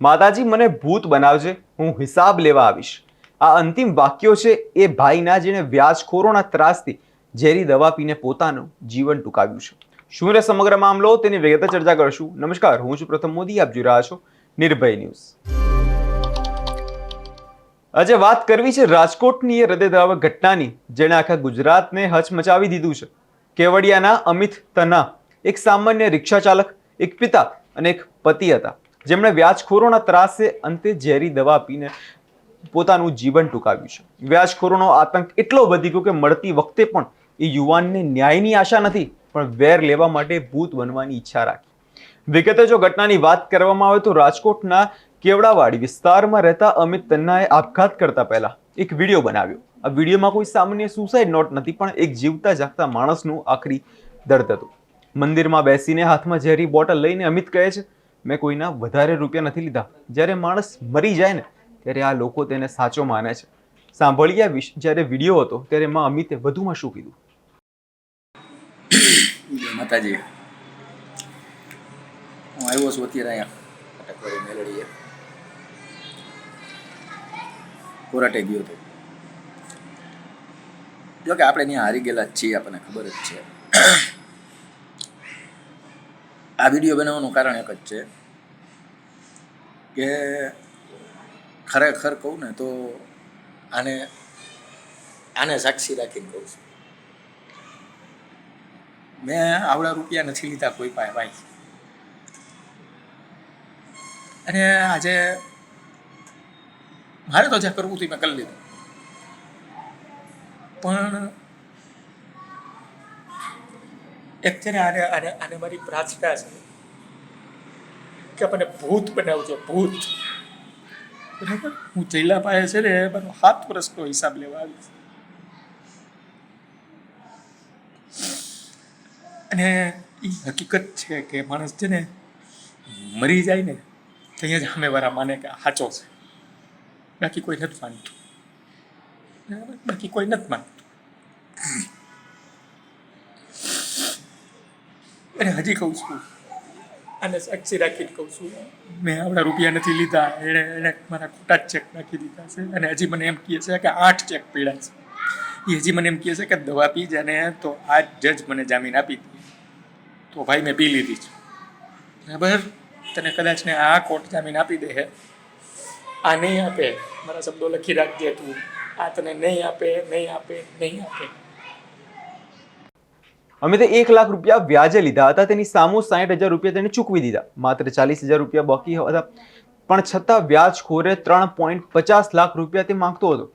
માતાજી, મને ભૂત બનાવજે, હું હિસાબ લેવા આવીશ. આ અંતિમ વાક્યો છે એ ભાઈના જેણે વ્યાજખોરોના ત્રાસથી ઝેરી દવા પીને પોતાનું જીવન ટૂંકાવ્યું છે. શું રે સમગ્ર મામલો? તેની વિગતે ચર્ચા કરશું. નમસ્કાર, હું છું પ્રથમ મોદી. આપ જોઈ રહ્યા છો નિર્ભય ન્યૂઝ. આજે વાત કરવી છે રાજકોટની એ હૃદયદ્રાવક ઘટનાની, જેણે આખા ગુજરાતને હચમચાવી દીધું છે. કેવડિયાના અમિત તના એક સામાન્ય રિક્ષા ચાલક એક પિતા અને એક પતિ હતા. જેમણે વ્યાજખોરોના ત્રાસે અંતે ઝેરી દવા પીને પોતાનું જીવન ટૂંકાવ્યું છે. વ્યાજખોરોનો આતંક એટલો વધી ગયો કે મળતી વખતે પણ એ યુવાનને ન્યાયની આશા નથી, પણ વેર લેવા માટે ભૂત બનવાની ઈચ્છા રાખી. વિગતે જો ઘટનાની વાત કરવામાં આવે તો રાજકોટના કેવડાવાડી વિસ્તારમાં રહેતા અમિત તન્નાએ આપઘાત કરતા પહેલા એક વીડિયો બનાવ્યો. આ વિડીયોમાં કોઈ સામાન્ય સુસાઇડ નોટ નથી, પણ એક જીવતા જાગતા માણસનું આખરી દર્દ હતું. મંદિરમાં બેસીને હાથમાં ઝેરી બોટલ લઈને અમિત કહે છે મેં કોઈના વધારે રૂપિયા નથી લીધા. જ્યારે માણસ મરી જાય ને, ત્યારે આ લોકો તેને સાચો માને છે. સાંભળ્યા વિશ, જ્યારે વીડિયો હતો, ત્યારે માં અમિતે વધુમાં શું કીધું? માતાજી. હું આવ્યો છું અત્યારે અહીંયા અટકવાડી મેલડીએ. કોરાટે ગયો હતો. જો કે આપણે ત્યાં હારી ગયેલા જ છીએ, આપણને ખબર જ છે. આ વીડિયો બનાવવાનું કારણ એક જ છે કે ખરેખર કહું ને તો આને આને સાક્ષી રાખીને કહું છું. મેં આવડા રૂપિયા નથી લીધા કોઈ પાસે ભાઈ. અને આજે મારે તો જે કરવું હતું મેં કરી લીધું. પણ એક છે ને આને આને આને મારી પ્રાર્થના છે કે મને ભૂત બનાવજો, ભૂત. બરાબર? હું જયલા પાસે છે ને, મારો સાત વર્ષનો હિસાબ લેવા આવીશ. અને એ હકીકત છે કે માણસ છે ને મરી જાય ને ત્યાં જ સામેવાળા માને કે સાચો છે. બાકી કોઈ નથી માનતું. બાકી કોઈ નથી માનતું. અને હજી કહું છું. અને સાક્ષી રાખીને કહું છું. મેં આપણા રૂપિયા નથી લીધા. એણે એણે મારા ખોટા જ ચેક નાખી દીધા છે. અને હજી મને એમ કહે છે કે આઠ ચેક પીડા છે. એ હજી મને એમ કહે છે કે દવા પી જાને તો આ જજ મને જામીન આપી દે. તો ભાઈ મેં પી લીધી છે. બરાબર? તને કદાચ ને આ કોર્ટ જામીન આપી દે આ નહીં આપે. મારા શબ્દો લખી રાખજે તું. આ તને નહીં આપે નહીં આપે નહીં આપે. અમિતે એક લાખ રૂપિયા વ્યાજે લીધા હતા. તેની સામુ સાઠ હજાર રૂપિયા તેને ચૂકવી દીધા. માત્ર ચાલીસ હજાર રૂપિયા બાકી હતા. પણ છતાં વ્યાજખોરે ત્રણ પોઈન્ટ પચાસ લાખ રૂપિયા તે માંગતો હતો.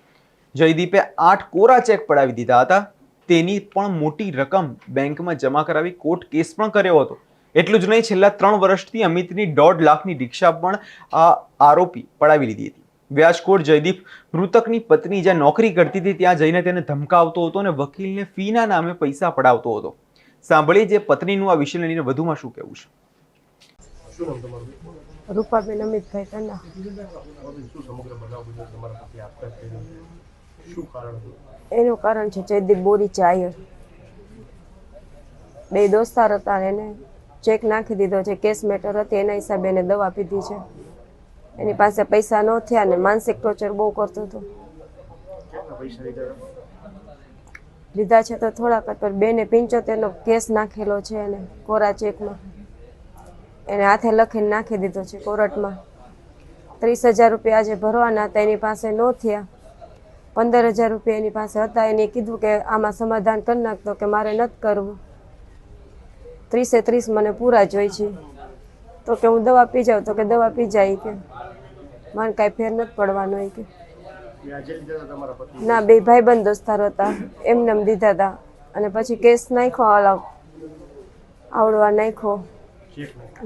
જયદીપે આઠ કોરા ચેક પડાવી દીધા હતા. તેની પણ મોટી રકમ બેંકમાં જમા કરાવી કોર્ટ કેસ પણ કર્યો હતો. એટલું જ નહીં, છેલ્લા ત્રણ વર્ષથી અમિતની દોઢ લાખની રિક્ષા પણ આ આરોપી પડાવી લીધી હતી. વ્યાજખોર જયદીપ મૃતકની પત્ની જ્યાં નોકરી કરતી હતી ત્યાં જઈને તેને ધમકાવતો હતો અને વકીલને ફીના નામે પૈસા પડાવતો હતો. સાંભળી જે પત્નીનું આ વિષય લઈને વધુમાં શું કહેવું છે? રૂપાબેન અમિતભાઈ કન્ના એનું કારણ છે જયદીપ બોરી ચાયર. બે દોસ્તાર હતા એને ચેક નાખી દીધો છે કેસ મેટર હતી એના હિસાબે એને દવા પીધી છે. એની પાસે પૈસા ન થયા ને માનસિક ટોર્ચર બહુ કરતો હતો. લીધા? છે તો થોડાક પણ બેને પિંચોતેરનો કેસ નાખેલો છે એને કોરા ચેકમાં. એને હાથે લખીને નાખી દીધો છે કોર્ટમાં. ત્રીસ હજાર રૂપિયા આજે ભરવાના હતા એની પાસે ન થયા. પંદર હજાર રૂપિયા એની પાસે હતા એને કીધું કે આમાં સમાધાન કરી નાખતો કે મારે નથી કરવું. ત્રીસે ત્રીસ મને પૂરા જોઈ છે. તો કે હું દવા પી જાઉં, તો કે દવા પી જાય કે. મને કાંઈ ફેર નથી પડવાનો એ કે. ના, બે ભાઈબંધ દોસ્તારો હતા, એમને એમ દીધા હતા અને પછી કેસ નાખ્યો અલગ આવડવા નાખ્યો.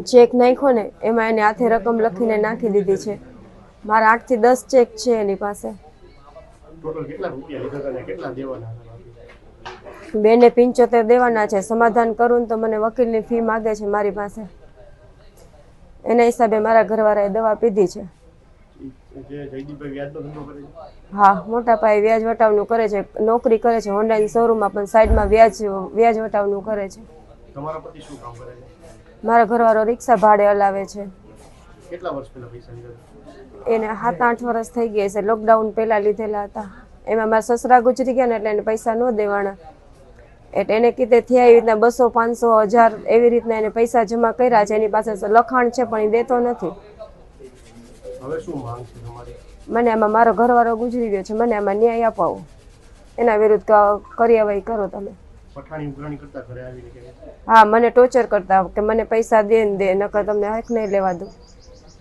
ચેક નાખ્યો ને, એમાં એને હાથે રકમ લખીને નાખી દીધી છે. મારા આઠથી દસ ચેક છે એની પાસે. બેને પિંચોતેર દેવાના છે. સમાધાન કરું તો મને વકીલની ફી માગે છે મારી પાસે. એના હિસાબે મારા ઘરવાળાએ દવા પીધી છે. હા મોટા પાયે વ્યાજ વટાવનું કરે છે નોકરી કરે છે ઓનલાઈન શોરૂમમાં પણ સાઈડમાં વ્યાજ વ્યાજ વટાવનું કરે છે. તમારા પતિ શું કામ કરે છે? મારા ઘરવાળો રિક્ષા ભાડે હલાવે છે. કેટલા વર્ષ પહેલા પૈસા એને સાત આઠ વર્ષ થઈ ગયા છે. લોકડાઉન પહેલાં લીધેલા હતા. એમાં મારા સસરા ગુજરી ગયા ને એટલે એને પૈસા ન દેવાના. એટલે એને કીધે થયા એવી રીતના બસો પાંચસો હજાર એવી રીતના એને પૈસા જમા કર્યા છે. એની પાસે લખાણ છે પણ એ દેતો નથી. મને આમાં મારો ઘરવાળો ગુજરી ગયો છે. મને આમાં ન્યાય અપાવો. એના વિરુદ્ધ કાર્યવાહી કરો તમે. હા મને ટોર્ચર કરતા કે મને પૈસા દે ને દે નકર તમને હક નહીં લેવા દઉં.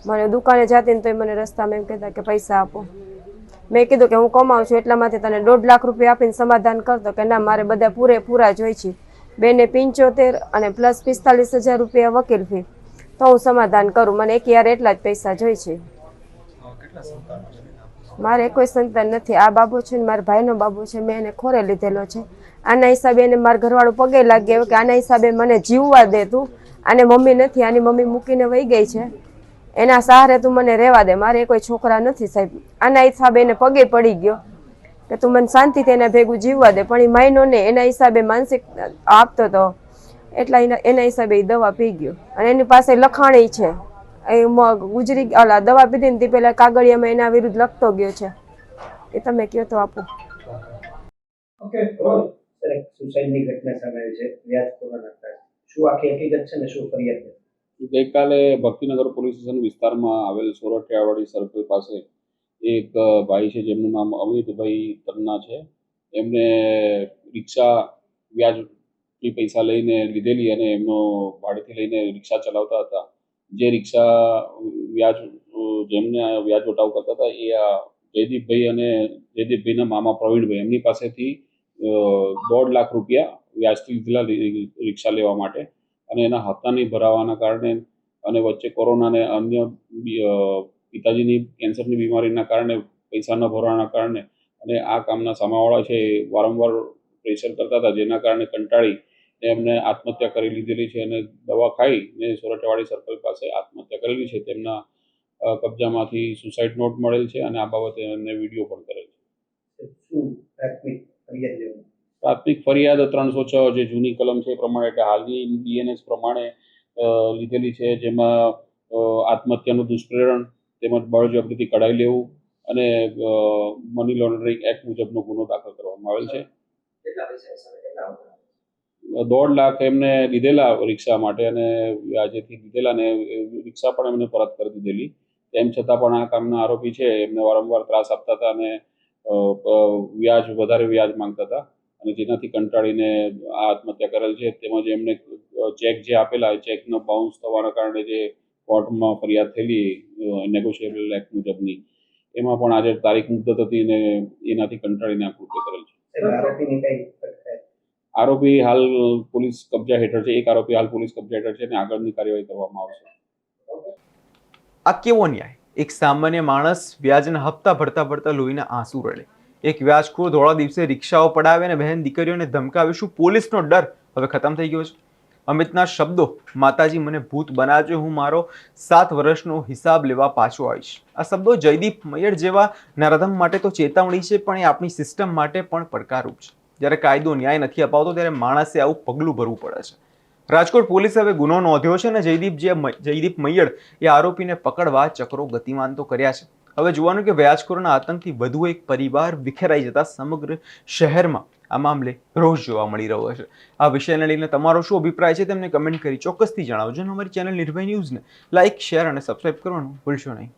મને દુકાને જાતી ને તોય મને રસ્તામાં એમ કહેતા કે પૈસા આપો. મેં કીધું કે હું કમાઉં છું એટલામાંથી તને દોઢ લાખ રૂપિયા આપીને સમાધાન કરતો કે ના, મારે બધા પૂરેપૂરા જોઈ છે. બેને પંચોતેર અને પ્લસ પિસ્તાલીસ હજાર રૂપિયા વકીલ ફી તો હું સમાધાન કરું. મને એક યાર એટલા જ પૈસા જોઈ છે. મારે કોઈ સંતાન નથી. આ બાબુ છે ને મારા ભાઈનો બાબુ છે. મેં એને ખોરે લીધેલો છે. આના હિસાબે એને મારા ઘરવાળું પગે લાગ્યો કે આના હિસાબે મને જીવવા દે તું. આને મમ્મી નથી. આની મમ્મી મૂકીને વહી ગઈ છે. એના સહારે તું મને રહેવા દે. મારે કોઈ છોકરા નથી સાહેબ. આના હિસાબે એને પગે પડી ગયો કે તું મને શાંતિથી એના ભેગું જીવવા દે. પણ એ માઇનોને એના હિસાબે માનસિક આપતો હતો એટલા એના એના હિસાબે એ દવા પી ગયો. અને એની પાસે લખાણી છે. એ ગુજરી ઓલા દવા પીધી ને તે પહેલાં કાગળિયામાં એના વિરુદ્ધ લખતો ગયો છે. એ તમે કહો તો આપો. એક સુસાઇડની ઘટના સામે છે. વ્યાજ કોરોના શું આખી હકીકત છે ને શું ફરિયાદ ગઈકાલે ભક્તિનગર પોલીસ સ્ટેશન વિસ્તારમાં આવેલ સોરઠિયાવાડી સર્કલ પાસે એક ભાઈ છે, જેમનું નામ અમિતભાઈ તન્ના છે. એમને રિક્ષા વ્યાજથી પૈસા લઈને લીધેલી અને એમનો ભાડેથી લઈને રિક્ષા ચલાવતા હતા. જે રિક્ષા વ્યાજ, જેમને વ્યાજ વટાવ કરતા હતા, એ આ જયદીપભાઈ અને જયદીપભાઈના મામા પ્રવીણભાઈ, એમની પાસેથી દોઢ લાખ રૂપિયા વ્યાજથી લીધેલા રિક્ષા લેવા માટે અને એના હપ્તા નહીં ભરાવાના કારણે અને વચ્ચે કોરોના અને અન્ય પિતાજીની કેન્સરની બીમારીના કારણે, પૈસા ન ભરવાના કારણે અને આ કામના સામાવાળા છે એ વારંવાર પ્રેશર કરતા હતા, જેના કારણે કંટાળી એમને આત્મહત્યા કરી લીધેલી છે અને દવા ખાઈ ને સોરઠવાડી સર્કલ પાસે આત્મહત્યા કરેલી છે. તેમના કબજામાંથી સુસાઇડ નોટ મળેલ છે અને આ બાબતે એમને વીડિયો પણ કરેલ છે. શું પ્રાથમિક ફરિયાદ ત્રણસો છ જે જૂની કલમ છે એ પ્રમાણે એટલે હાલની બીએનએસ પ્રમાણે લીધેલી છે જેમાં આત્મહત્યાનું દુષ્પ્રેરણ તેમજ બળજબરીથી કઢાઈ લેવું અને મની લોન્ડરિંગ એક્ટ મુજબનો ગુનો દાખલ કરવામાં આવેલ છે. દોઢ લાખ એમને લીધેલા રિક્ષા માટે અને આજેથી લીધેલા ને રિક્ષા પણ એમને પરત કરી દીધેલી. તેમ છતાં પણ આ કામના આરોપી છે એમને વારંવાર ત્રાસ આપતા હતા અને વ્યાજ વધારે વ્યાજ માંગતા હતા. અને જેનાથી કંટાળીને આ આત્મહત્યા કરેલ છે. તેમજ એમને ચેક જે આપેલા ચેકનો બાઉન્સ થવાના કારણે જે કોર્ટમાં ફરિયાદ થયેલી નેગોશિયેબલ એક્ટ મુજબની એમાં પણ આજે તારીખ મુદત હતી અને એનાથી કંટાળીને આ કૃત્ય કરેલ છે. આરોપી હાલ પોલીસ કબજા હેઠળ છે. એક આરોપી હાલ પોલીસ કબજા હેઠળ છે અને આગળની કાર્યવાહી કરવામાં આવશે. આ કેવો ન્યાય? એક સામાન્ય માણસ વ્યાજના હપ્તા ભરતા ભરતા લોહીના આંસુ રડે એક વ્યાજખોર ધોળા દિવસે રિક્ષાઓ પડાવે અને બહેન દીકરીઓને ધમકાવે શું પોલીસનો ડર હવે ખતમ થઈ ગયો છે. અમિતના શબ્દો, માતાજી, મને ભૂત બનાવજો, હું મારો સાત વર્ષનો હિસાબ લેવા પાછો આવીશ. આ શબ્દો જયદીપ મૈયર જેવા નરાધમ માટે તો ચેતવણી છે, પણ એ આપણી સિસ્ટમ માટે પણ પડકારરૂપ છે. જ્યારે કાયદો ન્યાય નથી અપાવતો, ત્યારે માણસે આવું પગલું ભરવું પડે છે. રાજકોટ પોલીસે હવે ગુનો નોંધ્યો છે અને જયદીપ જે જયદીપ મૈયર એ આરોપીને પકડવા ચક્રો ગતિમાન તો કર્યા છે. હવે જોવાનું કે વ્યાજખોરના આતંકથી વધુ એક પરિવાર વિખેરાઈ જતા સમગ્ર શહેરમાં આ મામલે રોષ જોવા મળી રહ્યો છે. આ વિષયને લઈને તમારો શું અભિપ્રાય છે તેમને કમેન્ટ કરી ચોક્કસથી જણાવજો અને અમારી ચેનલ નિર્ભય ન્યૂઝને લાઇક શેર અને સબસ્ક્રાઇબ કરવાનું ભૂલશો નહીં.